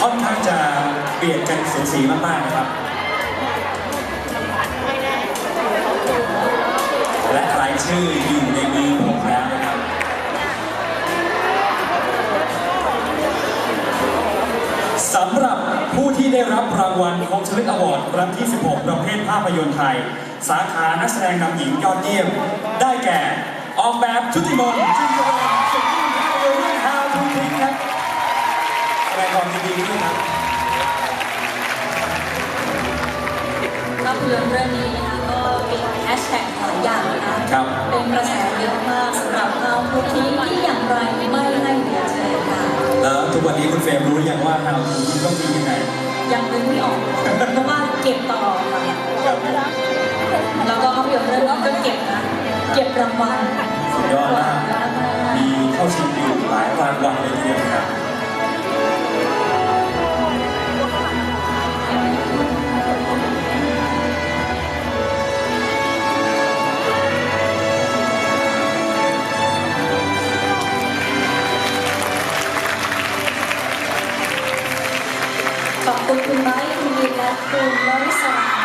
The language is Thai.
ค่อนข้างจะเบียดกันสูสีมากๆนะครับ และรายชื่ออยู่ในมือผมแล้วนะครับสำหรับผู้ที่ได้รับรางวัลคมชลึกอวอร์ดครั้งที่ 16 ประเภทภาพยนตร์ไทย สาขานักแสดงนำหญิงยอดเยี่ยม ได้แก่ ออกแบบชุติมนต์ แสดงความยินดีด้วยครับภาพยนตร์เรื่องนี้นะคะก็มีแฮชแท็กหลายอย่างนะคะครับ เป็นกระแสเยอะมากสำหรับเราผู้ที่ที่อย่างไรไม่ให้เหลือเชื่อค่ะแล้วทุกวันนี้คุณเฟรมรู้หรือยังว่า How to Think ต้องมียังไงยังนึกไม่ออกเพราะว่าเก็บตลอดค่ะครับแล้วก็ภาพยนตร์เรื่องนี้ก็เก็บนะเก็บรางวัล ขอบคุณ